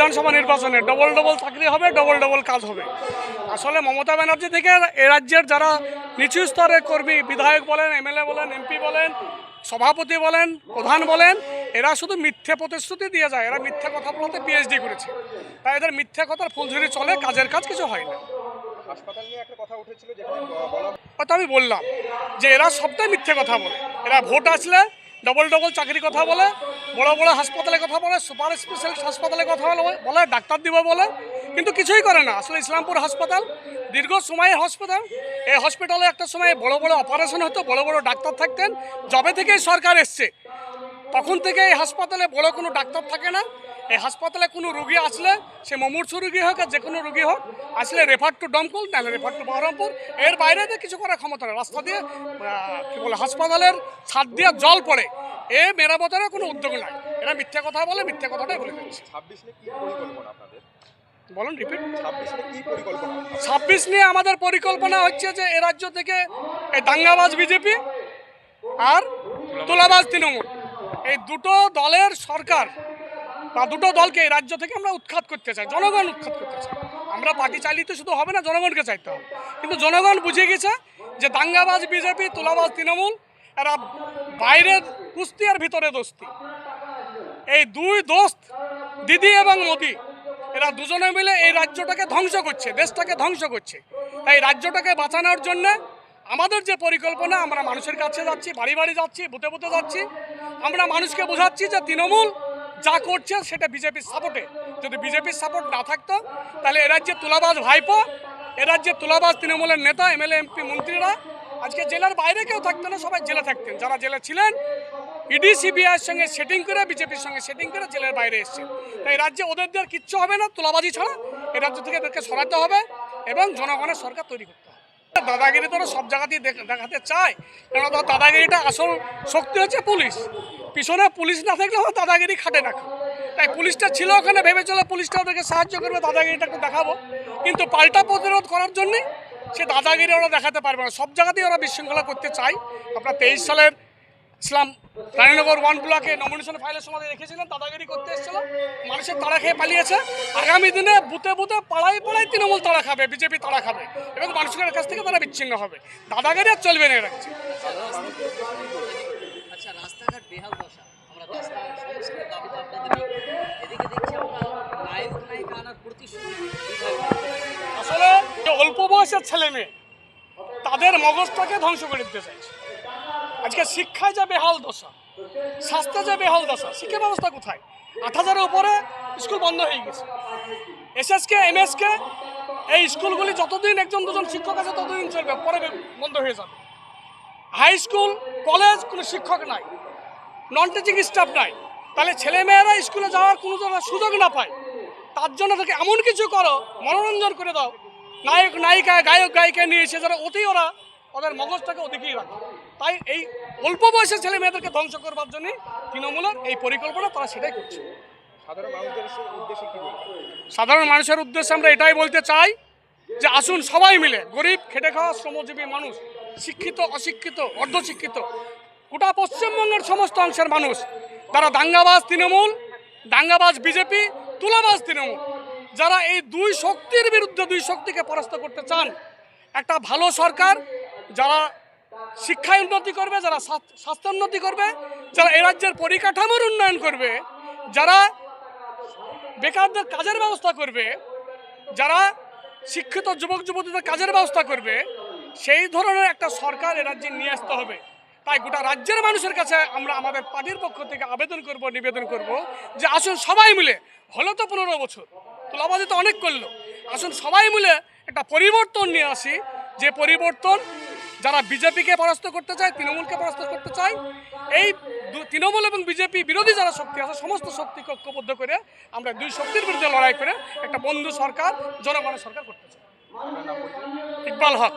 বিধানসভা নির্বাচনে double double চাকরি হবে ডবল ডবল কাজ হবে। আসলে মমতা ব্যানার্জি থেকে এ রাজ্যের যারা নিচু স্তরের কর্মী বিধায়ক বলেন এমএলএ বলেন এমপি বলেন সভাপতি বলেন প্রধান বলেন এরা শুধু মিথ্যে প্রতিশ্রুতি দিয়ে যায়। এরা মিথ্যে কথা বলতে পিএইচডি করেছে। তাই এদের মিথ্যে কথার ফুলঝুরি চলে কাজের কাজ কিছু হয় না। হাসপাতাল নিয়ে একটা কথা উঠেছিল যেখানে কথা আমি বললাম যে এরা সবটাই মিথ্যে কথা বলে। এরা ভোট আসলে ডবল ডবল চাকরি কথা বলে বড় বড় হাসপাতালে কথা বলে, সুপার স্পেশালিস্ট হাসপাতালে কথা বলে ডাক্তার দিব বলে, কিন্তু কিছুই করে না। আসলে ইসলামপুর হাসপাতাল, দীর্ঘ সময়ের হাসপাতাল। এই হসপিটালে একটা সময় বড় বড় অপারেশন হতো, বড় বড় ডাক্তার থাকতেন। যবে থেকেই সরকার এসছে, তখন থেকে এই হাসপাতালে বড় কোনো ডাক্তার থাকে না। এই হাসপাতালে কোনো রুগী আসলে, সে মমূর্ষ রুগী হোক আর যে কোনো রুগী হোক, আসলে রেফার টু দমকল নাহলে রেফার টু বহরমপুর। এর বাইরে কিছু করার ক্ষমতা নেই। রাস্তা দিয়ে কি বলে, হাসপাতালের ছাদ দিয়ে জল পড়ে। এ মেরামতের কোনো উদ্যোগ নাই। এরা মিথ্যা কথা বলে মিথ্যা কথাটাই বলে দিচ্ছে ছাব্বিশ কি পরিকল্পনা আপনাদের? বলুন রিপিট ছাব্বিশ নিয়ে ছাব্বিশ নিয়ে আমাদের পরিকল্পনা হচ্ছে যে এ রাজ্য থেকে এই দাঙ্গাবাজ বিজেপি আর তোলাবাজ তৃণমূল। এই দুটো দলের সরকার বা দুটো দলকে এই রাজ্য থেকে আমরা উৎখাত করতে চাই জনগণ উৎখাত করতে চাই। আমরা পার্টি চালিয়ে শুধু হবে না জনগণকে চাইতে হবে। কিন্তু জনগণ বুঝে গেছে যে দাঙ্গাবাজ বিজেপি তোলাবাজ তৃণমূল এরা বাইরের কুস্তি আর ভিতরে দোস্তি। এই দুই দোস্ত, দিদি এবং মোদি, এরা দুজনে মিলে এই রাজ্যটাকে ধ্বংস করছে, দেশটাকে ধ্বংস করছে। তাই রাজ্যটাকে বাঁচানোর জন্য আমাদের যে পরিকল্পনা, আমরা মানুষের কাছে যাচ্ছি, বাড়ি বাড়ি যাচ্ছি, বুথে বুতে যাচ্ছি। আমরা মানুষকে বোঝাচ্ছি যে তৃণমূল যা করছে সেটা বিজেপির সাপোর্টে যদি বিজেপির সাপোর্ট না থাকতো, তাহলে এ রাজ্যে তুলাবাজ ভাইপো এ রাজ্যে তুলাবাজ তৃণমূলের নেতা, এমএলএ, এমপি, মন্ত্রীরা আজকে জেলার বাইরে কেউ থাকতো না, সবাই জেলে থাকতেন। যারা জেলে ছিলেন, ইডি, সিবিআইয়ের সঙ্গে সেটিং করে, বিজেপির সঙ্গে সেটিং করে জেলের বাইরে এসছে তাই রাজ্যে ওদের দেওয়ার কিচ্ছু হবে না, তোলাবাজি ছাড়া। এ রাজ্য থেকে এদেরকে সরাতে হবে এবং জনগণের সরকার তৈরি করতে হবে। দাদাগিরি তো সব জায়গাতেই দেখ- দেখাতে চায়। কেন দাদাগিরিটা আসল শক্তি হচ্ছে পুলিশ। পিছনে পুলিশ না থাকলে দাদাগিরি খাটে না। তাই পুলিশটা ছিল ওখানে ভেবে চলে পুলিশটা ওদেরকে সাহায্য করবে, দাদাগিরিটা একটু দেখাবো। কিন্তু পাল্টা প্রতিরোধ করার জন্যে সে দাদাগিরি ওরা দেখাতে পারবে না। সব জায়গাতেই ওরা বিশৃঙ্খলা করতে চায়। আপনার তেইশ সালের ইসলাম রানীনগর ওয়ান ব্লকে নমিনেশন ফাইলের সময় রেখেছিলেন, দাদাগিরি করতে এসেছিল। মানুষের তাড়া খেয়ে পালিয়েছে। আগামী দিনে বুতে বুথে পাড়ায় পাড়ায় তৃণমূল তাড়া খাবে, বিজেপি তাড়া খাবে এবং মানুষের কাছ থেকে তারা বিচ্ছিন্ন হবে। দাদাগিরি আর চলবে না রাজ্যে আচ্ছা রাস্তাঘাট বেহাল দশা। আসলে অল্প বয়সের ছেলে মেয়ে, তাদের মগজটাকে ধ্বংস করে দিতে চাইছে। আজকে শিক্ষায় যে বেহাল দশা, স্বাস্থ্যে যে বেহাল দশা শিক্ষা ব্যবস্থা কোথায়? আট হাজারের উপরে স্কুল বন্ধ হয়ে গেছে। এসএসকে, এমএসকে, এই স্কুলগুলি যতদিন একজন দুজন শিক্ষক আছে, ততদিন চলবে, পরে বন্ধ হয়ে যাবে। হাই স্কুল, কলেজ কোনো শিক্ষক নাই। নন টিচিং স্টাফ নাই। তাহলে ছেলেমেয়েরা স্কুলে যাওয়ার কোনো সুযোগ না পায়। তার জন্য তাকে এমন কিছু করো মনোরঞ্জন করে দাও। নায়ক নায়িকা গায়ক গায়িকা নিয়ে এসে যারা অতি ওরা ওদের মগজটাকে ওদিকেই রাখে। তাই এই অল্প বয়সের ছেলে মেয়েদেরকে ধ্বংস করবার জন্য তৃণমূলের এই পরিকল্পনা তারা সেটাই করছে। সাধারণ মানুষের উদ্দেশ্যে আমরা এটাই বলতে চাই যে আসুন সবাই মিলে গরিব খেটে খাওয়া শ্রমজীবী মানুষ শিক্ষিত অশিক্ষিত অর্ধশিক্ষিত গোটা পশ্চিমবঙ্গের সমস্ত অংশের মানুষ। যারা দাঙ্গাবাজ তৃণমূল, দাঙ্গাবাজ বিজেপি, তুলাবাজ তৃণমূল, যারা এই দুই শক্তির বিরুদ্ধে, দুই শক্তিকে পরাস্ত করতে চান, একটা ভালো সরকার, যারা শিক্ষায় উন্নতি করবে, যারা স্বাস্থ- স্বাস্থ্য উন্নতি করবে, যারা এ রাজ্যের পরিকাঠামোর উন্নয়ন করবে, যারা বেকারদের কাজের ব্যবস্থা করবে, যারা শিক্ষিত যুবক যুবতীদের কাজের ব্যবস্থা করবে, সেই ধরনের একটা সরকার এ রাজ্যে নিয়ে আসতে হবে। তাই গোটা রাজ্যের মানুষের কাছে আমরা আমাদের পার্টির পক্ষ থেকে আবেদন করব, নিবেদন করব যে আসুন সবাই মিলে, হলো তো পনেরো বছর, তোলাবাজি তো অনেক করল, আসুন সবাই মিলে একটা পরিবর্তন নিয়ে আসি, যে পরিবর্তন যারা বিজেপিকে পরাস্ত করতে চায়, তৃণমূলকে পরাস্ত করতে চায়, এই তৃণমূল এবং বিজেপি বিরোধী যারা শক্তি আছে, সমস্ত শক্তি ঐক্যবদ্ধ করে আমরা দুই শক্তির বিরুদ্ধে লড়াই করে একটা বন্ধু সরকার, জনগণের সরকার করতে চাই। ইকবাল হক।